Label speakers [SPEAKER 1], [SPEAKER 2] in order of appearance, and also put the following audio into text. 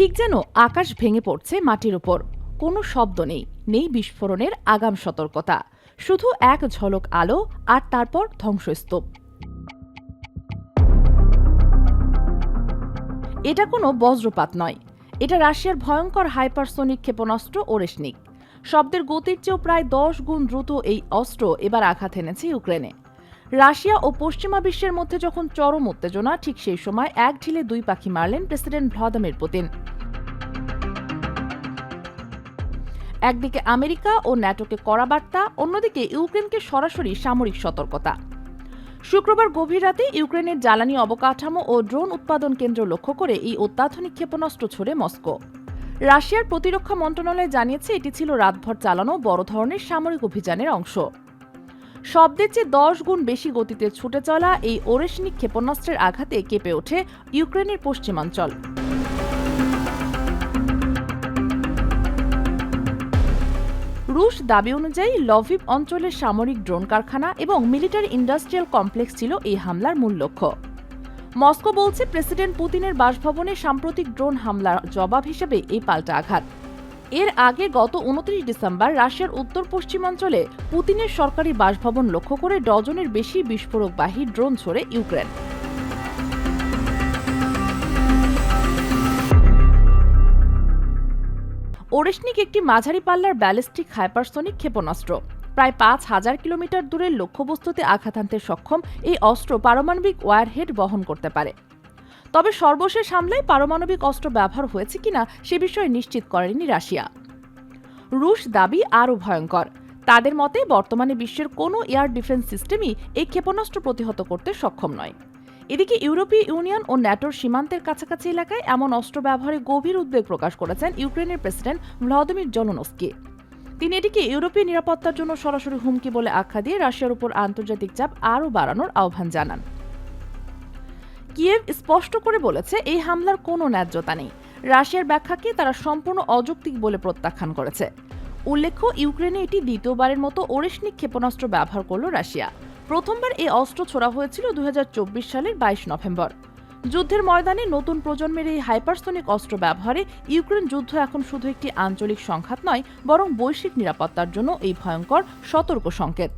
[SPEAKER 1] ঠিক যেন আকাশ ভেঙে পড়ছে মাটির ওপর কোনো শব্দ নেই নেই বিস্ফোরণের আগাম সতর্কতা। শুধু এক ঝলক আলো আর তারপর ধ্বংসস্তূপ। এটা কোনো বজ্রপাত নয়। এটা রাশিয়ার ভয়ঙ্কর হাইপারসোনিক ক্ষেপণাস্ত্র ওরেশনিক শব্দের গতির চেয়েও প্রায় দশ গুণ দ্রুত এই অস্ত্র এবার আঘাত এনেছে ইউক্রেনে। রাশিয়া ও পশ্চিমা বিশ্বের মধ্যে যখন চরম উত্তেজনা, ঠিক সেই সময় এক ঢিলে দুই পাখি মারলেন প্রেসিডেন্ট ভ্লাদিমির পুতিন। একদিকে আমেরিকা ও ন্যাটোকে কড়া বার্তা, অন্যদিকে ইউক্রেনকে সরাসরি সামরিক সতর্কতা। শুক্রবার গভীর রাতে ইউক্রেনের জ্বালানি অবকাঠামো ও ড্রোন উৎপাদন কেন্দ্র লক্ষ্য করে এই অত্যাধুনিক ক্ষেপণাস্ত্র ছোড়ে মস্কো। রাশিয়ার প্রতিরক্ষা মন্ত্রণালয় জানিয়েছে, এটি ছিল রাতভর চালানো বড় ধরনের সামরিক অভিযানের অংশ। শব্দের চেয়ে দশ গুণ বেশি গতিতে ছুটে চলা এই ওরেশনিক ক্ষেপণাস্ত্রের আঘাতে কেঁপে ওঠে ইউক্রেনের পশ্চিমাঞ্চল। রুশ দাবি অনুযায়ী লভিভ অঞ্চলের সামরিক ড্রোন কারখানা এবং মিলিটারি ইন্ডাস্ট্রিয়াল কমপ্লেক্স ছিল এই হামলার মূল লক্ষ্য। মস্কো বলছে প্রেসিডেন্ট পুতিনের বাসভবনে সাম্প্রতিক ড্রোন হামলার জবাব হিসেবে এই পাল্টা আঘাত। এর আগে গত উনত্রিশ ডিসেম্বর রাশিয়ার উত্তর পশ্চিমাঞ্চলে পুতিনের সরকারি বাসভবন লক্ষ্য করে ডজনের বেশি বিস্ফোরকবাহী ড্রোন ছড়ে ইউক্রেন। ওরেশনিক একটি মাঝারি পাল্লার ব্যালিস্টিক হাইপারসোনিক ক্ষেপণাস্ত্র। প্রায় পাঁচ হাজার কিলোমিটার দূরের লক্ষ্যবস্তুতে আঘাত আনতে সক্ষম এই অস্ত্র পারমাণবিক ওয়ারহেড বহন করতে পারে। তবে সর্বশেষ হামলায় পারমাণবিক অস্ত্র ব্যবহার হয়েছে কিনা সে বিষয়ে নিশ্চিত করেনি রাশিয়া। রুশ দাবি আরও ভয়ঙ্কর। তাদের মতে, বর্তমানে বিশ্বের কোনো এয়ার ডিফেন্স সিস্টেমই এই ক্ষেপণাস্ত্র প্রতিহত করতে সক্ষম নয়। এদিকে ইউরোপীয় ইউনিয়ন ও ন্যাটোর সীমান্তের কাছাকাছি এলাকায় এমন অস্ত্র ব্যবহারে গভীর উদ্বেগ প্রকাশ করেছেন ইউক্রেনের প্রেসিডেন্ট ভ্লাদিমির জলনস্কি তিনি এটিকে ইউরোপীয় নিরাপত্তার জন্য সরাসরি হুমকি বলে আখ্যা দিয়ে রাশিয়ার উপর আন্তর্জাতিক চাপ আরও বাড়ানোর আহ্বান জানান। কিয়েভ স্পষ্ট করে বলেছে, এই হামলার কোনো ন্যায্যতা নেই। রাশিয়ার ব্যাখ্যাকে তারা সম্পূর্ণ অযৌক্তিক বলে প্রত্যাখ্যান করেছে। উল্লেখ্য, ইউক্রেনে এটি দ্বিতীয়বারের মতো ওরেশনিক ক্ষেপণাস্ত্র ব্যবহার করল রাশিয়া। প্রথমবার এই অস্ত্র ছোড়া হয়েছিল দু হাজার চব্বিশ সালের বাইশ নভেম্বর। যুদ্ধের ময়দানে নতুন প্রজন্মের এই হাইপারসোনিক অস্ত্র ব্যবহারে ইউক্রেন যুদ্ধ এখন শুধু একটি আঞ্চলিক সংঘাত নয়, বরং বৈশ্বিক নিরাপত্তার জন্য এই ভয়ঙ্কর সতর্ক সংকেত।